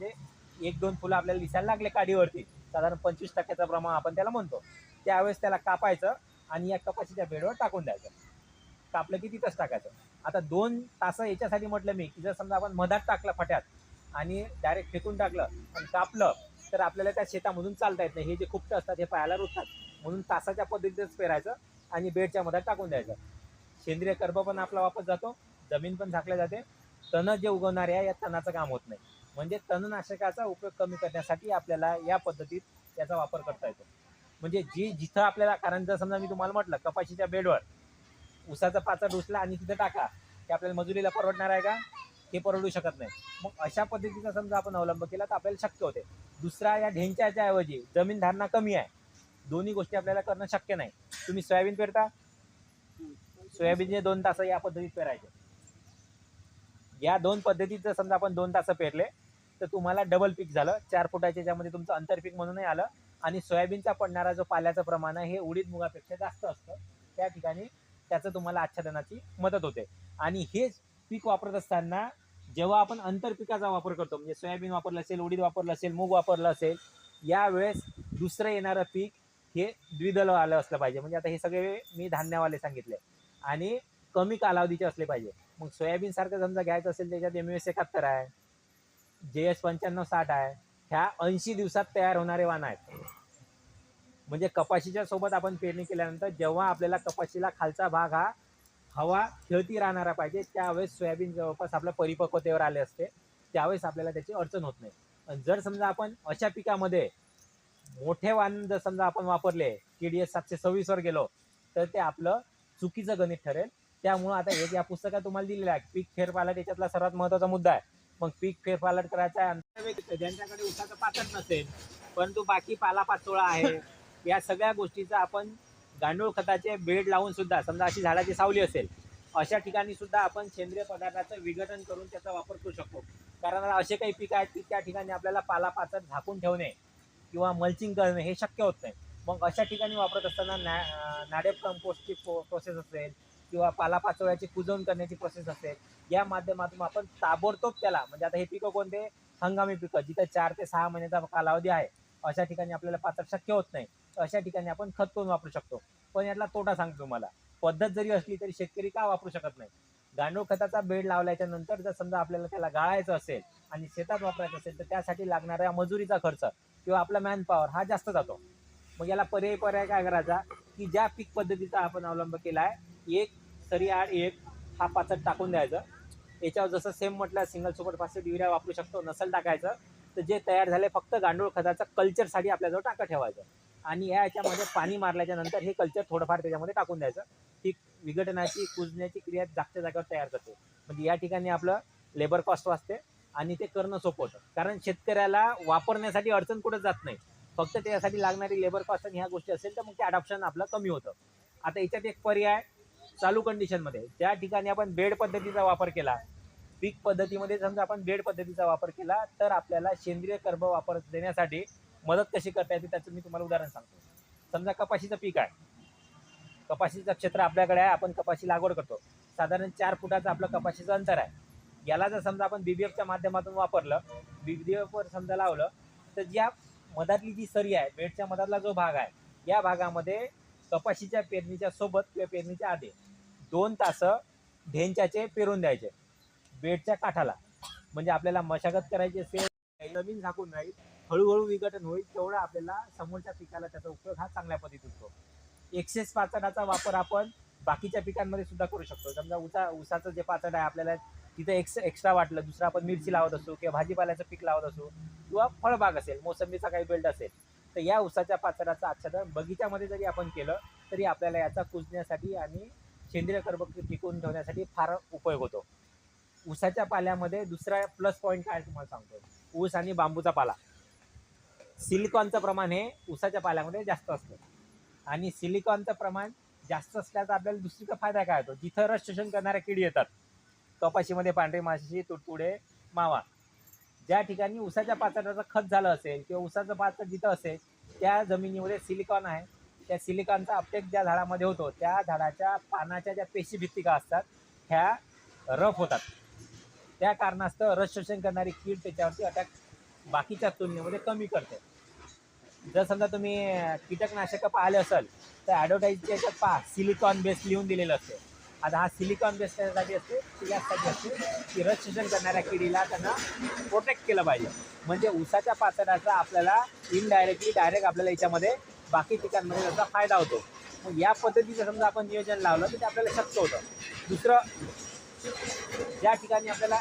म्हणजे एक दोन फुलं आपल्याला दिसायला लागले काडीवरती. साधारण पंचवीस टक्क्याचं प्रमाण आपण त्याला म्हणतो. त्यावेळेस त्याला कापायचं आणि या कपाशीच्या बेडवर टाकून द्यायचं. कापलं की तिथंच टाकायचं. आता दोन तासं याच्यासाठी म्हटलं मी की जर समजा आपण मधात टाकलं फट्यात आणि डायरेक्ट फेकून टाकलं आणि कापलं तर आपल्याला त्या शेतामधून चालता येत नाही. हे जे खुपटं असतात हे पायाला रुततात. म्हणून तासाच्या पद्धतीतच पेरायचं आणि बेडच्या मधात टाकून द्यायचं. सेंद्रिय कर्ब पण आपला वापस जातो. जमीन पण झाकल्या जाते. तण जे उगवणारे आहे या तणाचं काम होत नाही. म्हणजे तणनाशकाचा उपयोग कमी करण्यासाठी आपल्याला या पद्धतीत त्याचा वापर करता येतो. म्हणजे जी जिथं आपल्याला कारण जर समजा मी तुम्हाला म्हटलं कपाशीच्या बेडवर उसाचा पाचा डुसला आणि तिथं टाका ते आपल्याला मजुरीला परवडणार आहे का? ते परवडू शकत नाही. मग अशा पद्धतीचा समजा आपण अवलंब केला तर आपल्याला शक्य होते. दुसरा या ढेंच्याच्या ऐवजी जमीन धारणा कमी आहे. दोन्ही गोष्टी आपल्याला करणं शक्य नाही. तुम्ही सोयाबीन पेरता? सोयाबीनचे दोन तास या पद्धतीत पेरायचे. या दोन पद्धतीत जर समजा आपण दोन तास पेरले तर तुम्हाला डबल पीक झालं. चार फुटाच्या याच्यामध्ये तुमचं आंतरपीक म्हणूनही आलं. आणि सोयाबीनचा पडणारा जो पाल्याचं प्रमाण आहे हे उडीद मुगापेक्षा जास्त असतं. त्या ठिकाणी त्याचं तुम्हाला आच्छादनाची मदत होते. आणि हेच पीक वापरत असताना जेव्हा आपण आंतरपिकाचा वापर करतो म्हणजे सोयाबीन वापरलं असेल उडीद वापरलं असेल मूग वापरलं असेल यावेळेस दुसरं येणारं पीक हे द्विदल आलं असलं पाहिजे. म्हणजे आता हे सगळे मी धान्यवाले सांगितले. आणि कमी कालावधीचे असले पाहिजे. मग सोयाबीन सारखं समजा घ्यायचं असेल त्याच्यात एम एस एकाहत्तर आहे. जे एस पंच्याण्णव साठ आहे. ह्या ऐंशी दिवसात तयार होणारे वाण आहेत. म्हणजे कपाशीच्या सोबत आपण पेरणी केल्यानंतर जेव्हा आपल्याला कपाशीला खालचा भाग हा हवा खेळती राहणारा पाहिजे त्यावेळेस सोयाबीन जवळपास आपल्या परिपक्वतेवर आले असते. त्यावेळेस आपल्याला त्याची अडचण होत नाही. आणि जर समजा आपण अशा पिकामध्ये मोठे वाण जर समजा आपण वापरले के डी एस सातशे सव्वीसवर गेलो तर ते आपलं चुकीचं गणित ठरेल. त्यामुळं आता एक या पुस्तकात तुम्हाला दिलेलं आहे पीक फेरपालट त्याच्यातला सर्वात महत्त्वाचा मुद्दा आहे. मग पीक फेरपालट करायचा आहे. ज्यांच्याकडे उसाचं पातळ नसेल परंतु बाकी पालापाचोळा आहे. या सगळ्या गोष्टीचा आपण गांडूळ खताचे बेड लावून सुद्धा समजा अशी झाडाची सावली असेल अशा ठिकाणी सुद्धा आपण सेंद्रिय पदार्थाचं विघटन करून त्याचा वापर करू शकतो. कारण असे काही पीक आहेत की त्या ठिकाणी आपल्याला पालापाचट झाकून ठेवणे किंवा मल्चिंग करणे हे शक्य होत नाही. मग अशा ठिकाणी वापरत असताना नॅ अं, नाडेप कंपोस्टची प्रोसेस असेल किंवा पालापाचोळ्याची कुजवून करण्याची प्रोसेस असेल या माध्यमातून आपण ताबडतोब त्याला म्हणजे आता हे पिकं कोणते? हंगामी पिकं जिथं चार ते सहा महिन्याचा कालावधी आहे अशा ठिकाणी आपल्याला पात्र शक्य होत नाही. अशा ठिकाणी आपण खत करून वापरू शकतो. पण यातला तोटा सांगतो तुम्हाला. पद्धत जरी असली तरी शेतकरी का वापरू शकत नाही? गांडूळ खताचा बेड लावल्याच्या नंतर जर समजा आपल्याला त्याला गाळायचं असेल आणि शेतात वापरायचं असेल तर त्यासाठी लागणाऱ्या मजुरीचा खर्च किंवा आपला मॅन पॉवर हा जास्त जातो. मग याला पर्याय पर्याय काय करायचा? की ज्या पीक पद्धतीचा आपण अवलंब केला आहे एक सरी आड एक हा पाचट टाकून द्यायचं. याच्यावर जसं सेम म्हटलं सिंगल सुपर फास्फेट युरिया वापरू शकतो नसल टाकायचं तर जे तयार झाले फक्त गांडूळ खताचं कल्चरसाठी आपल्याजवळ टाका ठेवायचं. आणि या याच्यामध्ये पाणी मारल्याच्या नंतर हे कल्चर थोडंफार त्याच्यामध्ये टाकून द्यायचं. ती विघटनाची कुजण्याची क्रिया जागच्या जागेवर तयार करते. म्हणजे या ठिकाणी आपलं लेबर कॉस्ट वाचते आणि ते करणं सोपं होतं. कारण शेतकऱ्याला वापरण्यासाठी अडचण कुठं जात नाही. फक्त त्यासाठी लागणारी लेबर कॉस्ट आणि ह्या गोष्टी असेल तर मग ते अडॉप्शन आपलं कमी होतं. आता याच्यात एक पर्याय चालू कंडिशनमध्ये ज्या ठिकाणी आपण बेड पद्धतीचा वापर केला पीक पद्धतीमध्ये समजा आपण बेड पद्धतीचा वापर केला तर आपल्याला सेंद्रिय कर्ब वापर देण्यासाठी मदत कशी करता येते त्याचं मी तुम्हाला उदाहरण सांगतो. समजा कपाशीचं पीक आहे. कपाशीचं क्षेत्र आपल्याकडे आहे आपण कपाशी लागवड करतो. साधारण चार फुटाचं आपलं कपाशीचं अंतर आहे. याला जर समजा आपण बीबीएफच्या माध्यमातून वापरलं बीबीएफवर समजा लावलं तर ज्या मधातली जी सरी आहे बेडच्या मधातला जो भाग आहे या भागामध्ये कपाशीच्या पेरणीच्या सोबत किंवा पेरणीच्या आधी दोन तास ढेंच्याचे पेरून द्यायचे. बेडच्या काठाला. म्हणजे आपल्याला मशागत करायची असेल जमीन झाकून राहील हळूहळू विघटन होईल तेवढं आपल्याला समोरच्या पिकाला त्याचा उपयोग हा चांगल्या पद्धतीत होतो. एक्सेस पाचडाचा वापर आपण बाकीच्या पिकांमध्ये सुद्धा करू शकतो. समजा उसा उसाचं जे पाचड आहे आपल्याला तिथे एक्स एक्स्ट्रा वाटलं दुसरं आपण मिरची लावत असू किंवा भाजीपाल्याचं पीक लावत असू किंवा फळबाग असेल मोसंबीचा काही बेल्ट असेल तर या उसाच्या पाचडाचं आच्छादन बगीच्यामध्ये जरी आपण केलं तरी आपल्याला याचा कुजण्यासाठी आणि सेंद्रिय कर्ब टिकवून ठेवण्यासाठी फार उपयोग होतो. ऊसाच्या पाल्यामध्ये दुसरा प्लस पॉईंट काय तुम्हाला सांगतो. ऊस आणि बांबूचा पाला. सिलिकॉनचं प्रमाण हे ऊसाच्या पाल्यामध्ये जास्त असतं. आणि सिलिकॉनचं प्रमाण जास्त असल्याचा आपल्याला दुसरीचा फायदा काय होतो? जिथं रस शोषण करणाऱ्या किडी येतात. कपाशीमध्ये पांढरी माशी तुडतुडे मावा. ज्या ठिकाणी ऊसाच्या पाचटाचं खत झालं असेल किंवा ऊसाचं पाचट जिथं असेल त्या जमिनीमध्ये सिलिकॉन आहे. त्या सिलिकॉनचा अपटेक ज्या झाडामध्ये होतो त्या झाडाच्या पानाच्या ज्या पेशी भित्तिका असतात ह्या रफ होतात. त्या कारणास्तव रस शोषण करणारी कीड त्याच्यावरती अटॅक बाकीच्या तुलनेमध्ये कमी करते. जर समजा तुम्ही कीटकनाशकं पाहिले असेल तर ॲडव्हर्टाईजच्या याच्यात पहा सिलिकॉन बेस लिहून दिलेलं असते. आता हा सिलिकॉन बेस त्यासाठी असते ती यासाठी असते की रस शोषण करणाऱ्या किडीला त्यांना प्रोटेक्ट केलं पाहिजे. म्हणजे उसाच्या पाचडाचा आपल्याला इनडायरेक्टली डायरेक्ट आपल्याला याच्यामध्ये बाकी पिकांमध्ये त्याचा फायदा होतो. मग या पद्धतीचं समजा आपण नियोजन लावलं तर ते आपल्याला शक्य होतं. दुसरं ज्या ठिकाणी आपल्याला